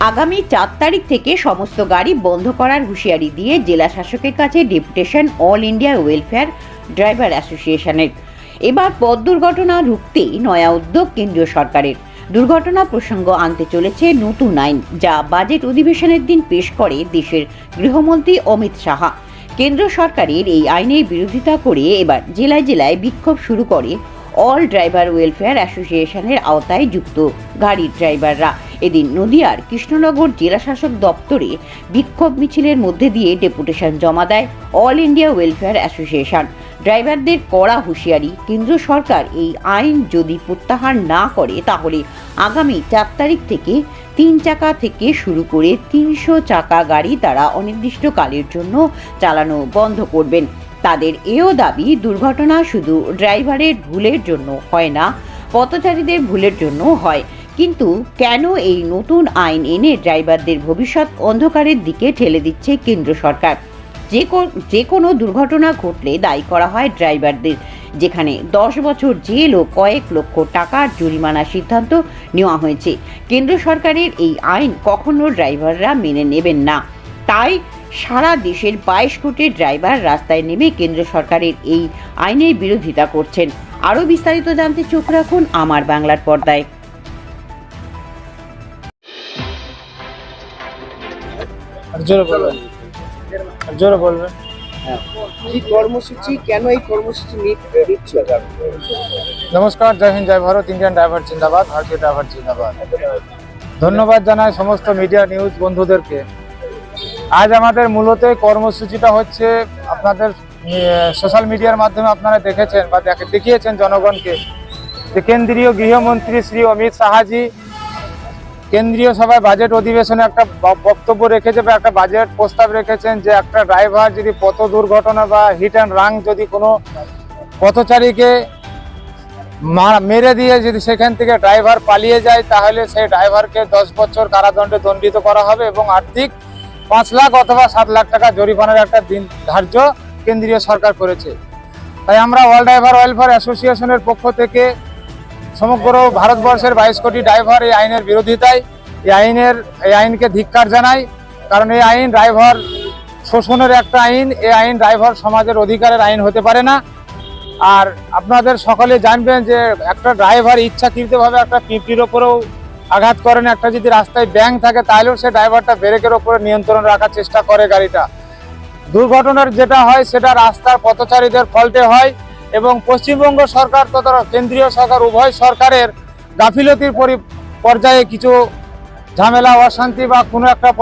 আগামী চার তারিখ থেকে সমস্ত গাড়ি বন্ধ করার হুঁশিয়ারি দিয়ে জেলা শাসকের কাছে deputation all India welfare driver অ্যাসোসিয়েশনের। এবার পথ দুর্ঘটনা রুখতেই নয়া উদ্যোগ কেন্দ্রীয় সরকারের। দুর্ঘটনা প্রসঙ্গ আনতে চলেছে নতুন আইন, যা বাজেট অধিবেশনের দিন পেশ করে দেশের গৃহমন্ত্রী অমিত সাহা। কেন্দ্র সরকারের এই আইনের বিরোধিতা করে এবার জেলায় জেলায় বিক্ষোভ শুরু করে অল ড্রাইভার ওয়েলফেয়ার অ্যাসোসিয়েশনের আওতায় যুক্ত গাড়ির ড্রাইভাররা। এদিন নদিয়ার কৃষ্ণনগর জেলাশাসক দপ্তরে বিক্ষোভ মিছিলের মধ্যে দিয়ে ডেপুটেশন জমা দেয় অল ইন্ডিয়া ওয়েলফেয়ার অ্যাসোসিয়েশন ড্রাইভারদের কড়া হুঁশিয়ারি, কেন্দ্র সরকার এই আইন যদি প্রত্যাহার না করে, তাহলে আগামী চার তারিখ থেকে তিন চাকা থেকে শুরু করে তিনশো চাকা গাড়ি তারা অনির্দিষ্টকালের জন্য চালানো বন্ধ করবেন। তাদের এও দাবি, দুর্ঘটনা শুধু ড্রাইভারের ভুলের জন্য হয় না, পথচারীদের ভুলের জন্য হয়। কিন্তু কেন এই নতুন আইন এনে ড্রাইভারদের ভবিষ্যৎ অন্ধকারের দিকে ঠেলে দিচ্ছে কেন্দ্র সরকার? যে যে কোনো দুর্ঘটনা ঘটলে দায়ী করা হয় ড্রাইভারদের, যেখানে দশ বছর জেল ও কয়েক লক্ষ টাকার জরিমানার সিদ্ধান্ত নেওয়া হয়েছে। কেন্দ্র সরকারের এই আইন কখনো ড্রাইভাররা মেনে নেবেন না। তাই সারা দেশের বাইশ কোটি ড্রাইভার রাস্তায় নেমে কেন্দ্র সরকারের এই আইনের বিরোধিতা করছেন। আরও বিস্তারিত জানতে চোখ রাখুন আমার বাংলার পর্দায়। জোরে বলবেন। জোরে বলবেন। কি কর্মসূচি কেন এই কর্মসূচি নমস্কার জয় হিন্দ জয় ভারত ইন্ডিয়ান ড্রাইভার জিন্দাবাদ ভারতীয় ড্রাইভার জিন্দাবাদ। ধন্যবাদ জানাই সমস্ত মিডিয়া নিউজ বন্ধুদেরকে। আজ আমাদের মূলত কর্মসূচিটা হচ্ছে আপনাদের সোশ্যাল মিডিয়ার মাধ্যমে আপনারা দেখেছেন বা দেখে- দেখিয়েছেন জনগণকে যে কেন্দ্রীয় গৃহমন্ত্রী শ্রী অমিত শাহাজি কেন্দ্রীয় সভায় বাজেট অধিবেশনে একটা বক্তব্য রেখেছে বা একটা বাজেট প্রস্তাব রেখেছেন যে একটা ড্রাইভার যদি পথ দুর্ঘটনা বা হিট অ্যান্ড রাং যদি কোনো পথচারীকে মেরে দিয়ে যদি সেখান থেকে ড্রাইভার পালিয়ে যায়, তাহলে সেই ড্রাইভারকে দশ বছর কারাদণ্ডে দণ্ডিত করা হবে এবং আর্থিক পাঁচ লাখ অথবা সাত লাখ টাকা জরিমানার একটা দিন ধার্য কেন্দ্রীয় সরকার করেছে। তাই আমরা অল ড্রাইভার ওয়েলফেয়ার অ্যাসোসিয়েশনের পক্ষ থেকে সমগ্র ভারতবর্ষের বাইশ কোটি ড্রাইভার এই আইনের বিরোধিতায়, এই আইনের, এই আইনকে ধিক্কার জানাই। কারণ এই আইন ড্রাইভার শোষণের একটা আইন, এই আইন ড্রাইভার সমাজের অধিকারের আইন হতে পারে না। আর আপনাদের সকলে জানবেন যে একটা ড্রাইভার ইচ্ছাকৃতভাবে একটা পিঁপড়ির ওপরেও আঘাত করেন। একটা যদি রাস্তায় ব্যাং থাকে, তাহলেও সে ড্রাইভারটা ব্রেকের ওপরে নিয়ন্ত্রণ রাখার চেষ্টা করে গাড়িটা। দুর্ঘটনার যেটা হয়, সেটা রাস্তার পথচারীদের ফল্টে হয় এবং পশ্চিমবঙ্গ সরকার তথা কেন্দ্রীয় সরকার, উভয় সরকারের গাফিলতির পরি- পর্যায়ে কিছু ঝামেলা, অশান্তি বা কোনো একটা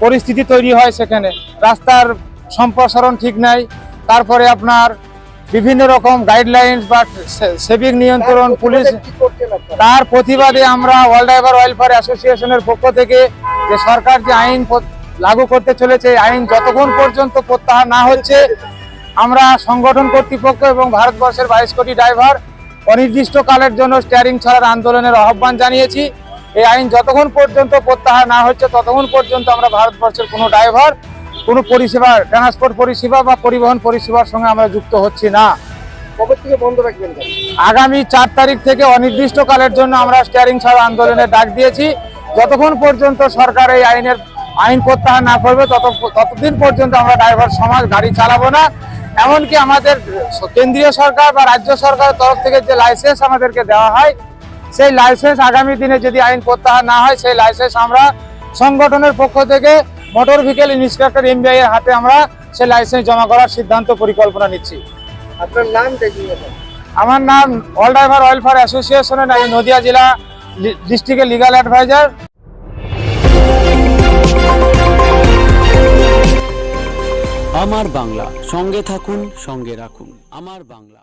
পরিস্থিতি তৈরি হয় সেখানে। রাস্তার সম্প্রসারণ ঠিক নাই। তারপরে আপনার বিভিন্ন রকম গাইডলাইন্স বা সেভিং নিয়ন্ত্রণ পুলিশ করছেন আপনারা? তার প্রতিবাদে আমরা ওয়ার্ল্ড ড্রাইভার ওয়েলফেয়ার অ্যাসোসিয়েশনের পক্ষ থেকে যে সরকার যে আইন লাগু করতে চলেছে আইন যতক্ষণ পর্যন্ত প্রত্যাহার না হচ্ছে আমরা সংগঠন কর্তৃপক্ষ এবং ভারতবর্ষের বাইশ কোটি ড্রাইভার অনির্দিষ্টকালের জন্য স্টিয়ারিং ছাড়ার আন্দোলনের আহ্বান জানিয়েছি। এই আইন যতক্ষণ পর্যন্ত প্রত্যাহার না হচ্ছে ততক্ষণ পর্যন্ত আমরা ভারতবর্ষের কোনো ড্রাইভার কোনো পরিষেবা ট্রান্সপোর্ট পরিষেবা বা পরিবহন পরিষেবার সঙ্গে আমরা যুক্ত হচ্ছি না। কবে থেকে বন্ধ রাখবেন আগামী চার তারিখ থেকে অনির্দিষ্টকালের জন্য আমরা স্টিয়ারিং ছাড়া আন্দোলনে ডাক দিয়েছি। যতক্ষণ পর্যন্ত সরকার এই আইনের আইন প্রত্যাহার না করবে তত ততদিন পর্যন্ত আমরা ড্রাইভার সমাজ গাড়ি চালাবো না। এমনকি আমাদের কেন্দ্রীয় সরকার বা রাজ্য সরকারের তরফ থেকে যে লাইসেন্স আমাদেরকে দেওয়া হয় সেই লাইসেন্স আগামী দিনে যদি আইন প্রত্যাহার না হয় সেই লাইসেন্স আমরা সংগঠনের পক্ষ থেকে মোটর ভেহিকেল ইন্সপেক্টর এমবিআই এর হাতে আমরা সেই লাইসেন্স জমা করার সিদ্ধান্ত পরিকল্পনা নিচ্ছি। আপনার নাম আমার নাম অল ড্রাইভার ওয়েলফেয়ার অ্যাসোসিয়েশনের আমি নদিয়া জেলা ডিস্ট্রিক্টের লিগাল অ্যাডভাইজার আমার বাংলা সঙ্গে থাকুন সঙ্গে রাখুন। আমার বাংলা।